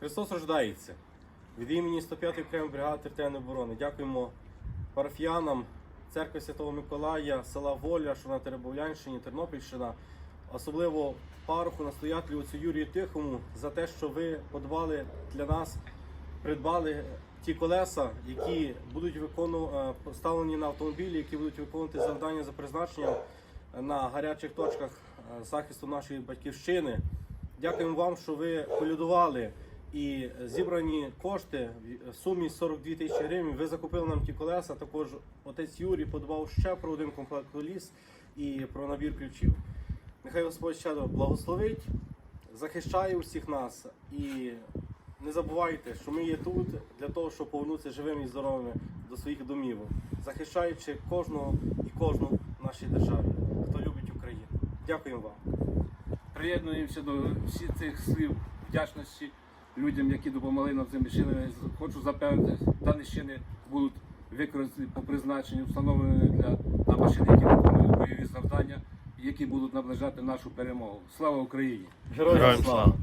Христос рождається. Від імені 105-ї окремої бригади територіальної оборони дякуємо парафіянам церкви Святого Миколая, села Воля, що на Теребовлянщині, Тернопільщина, особливо пароху, настоятелю отцю Юрію Тихому за те, що ви подбали для нас, придбали ті колеса, які будуть викону... е, поставлені на автомобілі, які будуть виконувати завдання за призначенням на гарячих точках е, захисту нашої батьківщини. Дякуємо вам, що ви полюдували і зібрані кошти в сумі 42 тисячі гривень. Ви закупили нам ті колеса. Також отець Юрій подбав ще про один комплект коліс і про набір ключів. Нехай Господь щедро благословить, захищає усіх нас і не забувайте, що ми є тут для того, щоб повернутися живими і здоровими до своїх домівок, захищаючи кожного і кожну в нашій державі, хто любить Україну. Дякуємо вам. Приєднуємося до всіх цих слів вдячності людям, які допомогли нам цими шинами. Хочу запевнити, дані шини будуть використані по призначенню, встановлені для на машини, які виконують бойові завдання, які будуть наближати нашу перемогу. Слава Україні! Героям слава!